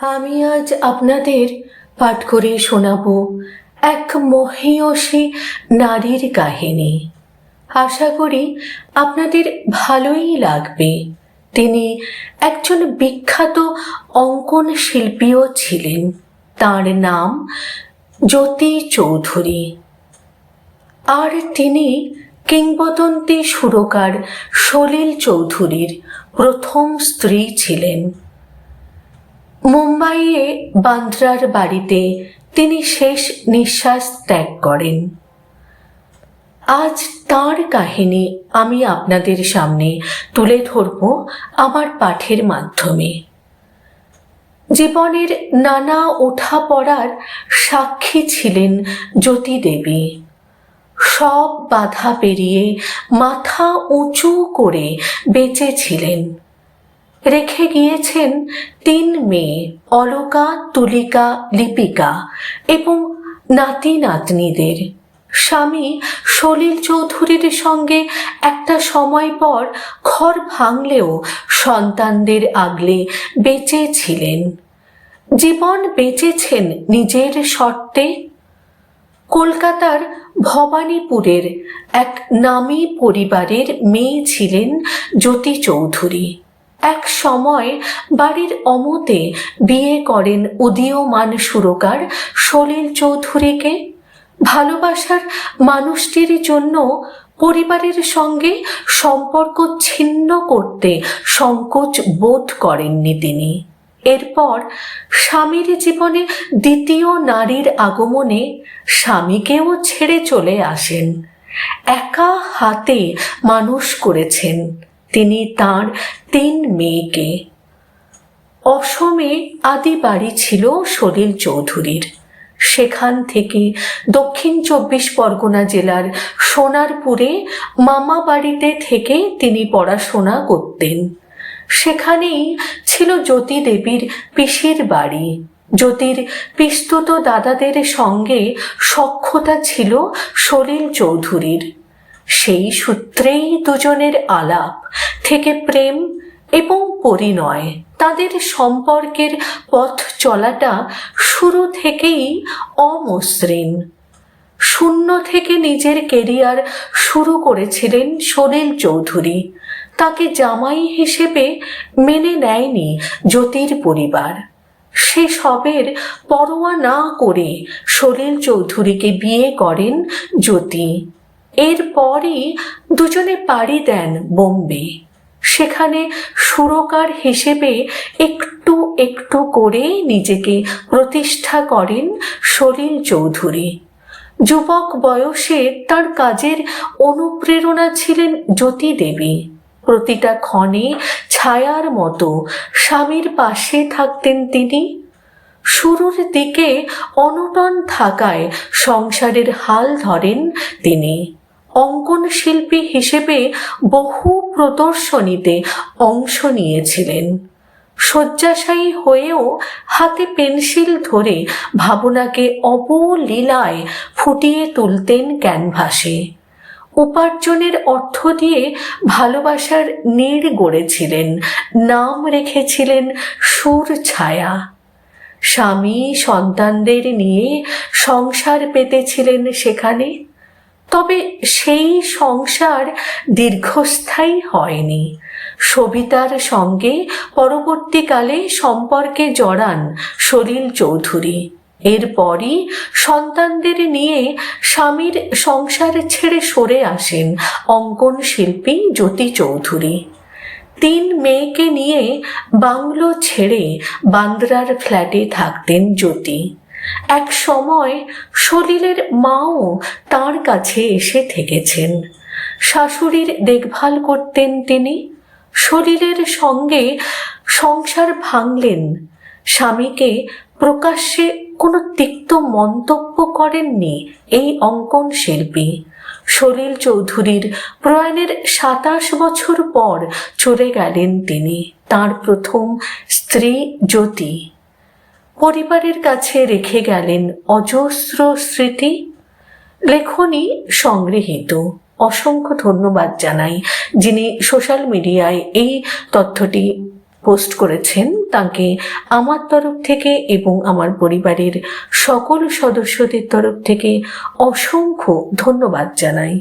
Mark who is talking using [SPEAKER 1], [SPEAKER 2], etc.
[SPEAKER 1] আমি আজ আপনাদের পাঠ করে শোনাব এক মহিয়সী নারীর কাহিনী। আশা করি আপনাদের ভালোই লাগবে। তিনি একজন বিখ্যাত অঙ্কন শিল্পীও ছিলেন। তার নাম জ্যোতি চৌধুরী। আর তিনি কিংবদন্তি সুরকার সলিল চৌধুরীর প্রথম স্ত্রী ছিলেন। মুম্বাইয়ে বান্দ্রার বাড়িতে তিনি শেষ নিঃশ্বাস ত্যাগ করেন। আজ তার কাহিনী আমি আপনাদের সামনে তুলে ধরব আমার পাঠের মাধ্যমে। জীবনের নানা ওঠা পড়ার সাক্ষী ছিলেন জ্যোতি দেবী। সব বাধা পেরিয়ে মাথা উঁচু করে বেঁচেছিলেন ছিলেন। রেখে গিয়েছেন তিন মেয়ে, অলকা, তুলিকা, লিপিকা এবং নাতি নাতনিদের স্বামী সলিল চৌধুরীর সঙ্গে একটা সময় পর ঘর ভাঙলেও সন্তানদের আগলে বেঁচে ছিলেন জীবন বেঁচেছেন নিজের শর্তে। কলকাতার ভবানীপুরের এক নামী পরিবারের মেয়ে ছিলেন জ্যোতি চৌধুরী। এক সময় বাড়ির অমতে বিয়ে করেন উদীয়মান সুরকার সলিল চৌধুরীকে। ভালোবাসার মানুষটির জন্য পরিবারের সঙ্গে সম্পর্ক ছিন্ন করতে সংকোচ বোধ করেননি তিনি। এরপর স্বামীর জীবনে দ্বিতীয় নারীর আগমনে স্বামীকেও ছেড়ে চলে আসেন। একা হাতে মানুষ করেছেন। তিনি তার তিন মেয়েকে। অসমে আদি বাড়ি ছিল সলিল চৌধুরীর। সেখান থেকে দক্ষিণ চব্বিশ পরগনা জেলার সোনারপুরে মামা বাড়িতে থেকে তিনি পড়াশোনা করতেন। সেখানেই ছিল জ্যোতি দেবীর পিসির বাড়ি। জ্যোতির পিস্তুত দাদাদের সঙ্গে সক্ষতা ছিল সলিল চৌধুরীর। সেই সূত্রেই দুজনের আলাপ, থেকে প্রেম এবং পরিণয়। তাদের সম্পর্কের পথ চলাটা শুরু থেকেই অমসৃণ। শূন্য থেকে নিজের কেরিয়ার শুরু করেছিলেন সলিল চৌধুরী। তাকে জামাই হিসেবে মেনে নেয়নি জ্যোতির পরিবার। সে সবের পরোয়া না করে সলিল চৌধুরীকে বিয়ে করেন জ্যোতি। এরপরই দুজনে পাড়ি দেন বোম্বে। সেখানে সুরকার হিসেবে একটু একটু করে নিজেকে প্রতিষ্ঠা করেন সলিল চৌধুরী। যুবক বয়সে তার কাজের অনুপ্রেরণা ছিলেন জ্যোতি দেবী। প্রতিটা ক্ষণে ছায়ার মতো স্বামীর পাশে থাকতেন তিনি। শুরুর দিকে অনটন থাকায় সংসারের হাল ধরেন তিনি। অঙ্কন শিল্পী হিসেবে বহু প্রদর্শনীতে অংশ নিয়েছিলেন। শয্যাশায়ী হয়েও হাতে পেন্সিল ধরে ভাবনাকে অবলীলায় ফুটিয়ে তুলতেন ক্যানভাসে। উপার্জনের অর্থ দিয়ে ভালোবাসার নীড় গড়েছিলেন, নাম রেখেছিলেন সুর ছায়া। স্বামী সন্তানদের নিয়ে সংসার পেতেছিলেন সেখানে। তবে সেই সংসার দীর্ঘস্থায়ী হয়নি। সবিতার সঙ্গে পরবর্তীকালে সম্পর্কে জড়ান সলিল চৌধুরী। এরপরই সন্তানদের নিয়ে স্বামীর সংসার ছেড়ে সরে আসেন অঙ্কন শিল্পী জ্যোতি চৌধুরী। তিন মেয়েকে নিয়ে বাংলো ছেড়ে বান্দ্রার ফ্ল্যাটে থাকতেন জ্যোতি। এক সময় সলিলের মাও তার কাছে এসে থেকেছেন। শাশুড়ির দেখভাল করতেন তিনি। সলিলের সঙ্গে সংসার ভাঙলেন। স্বামীকে প্রকাশ্যে কোনো তিক্ত মন্তব্য করেননি এই অঙ্কন শিল্পী। সলিল চৌধুরীর প্রয়াণের সাতাশ বছর পর চলে গেলেন তিনি, তার প্রথম স্ত্রী জ্যোতি। পরিবারের কাছে রেখে গেলেন অজস্র স্মৃতি। লেখনী সংগৃহীত। অসংখ্য ধন্যবাদ জানাই যিনি সোশ্যাল মিডিয়ায় এই তথ্যটি পোস্ট করেছেন। তাকে আমার তরফ থেকে এবং আমার পরিবারের সকল সদস্যদের তরফ থেকে অসংখ্য ধন্যবাদ জানাই।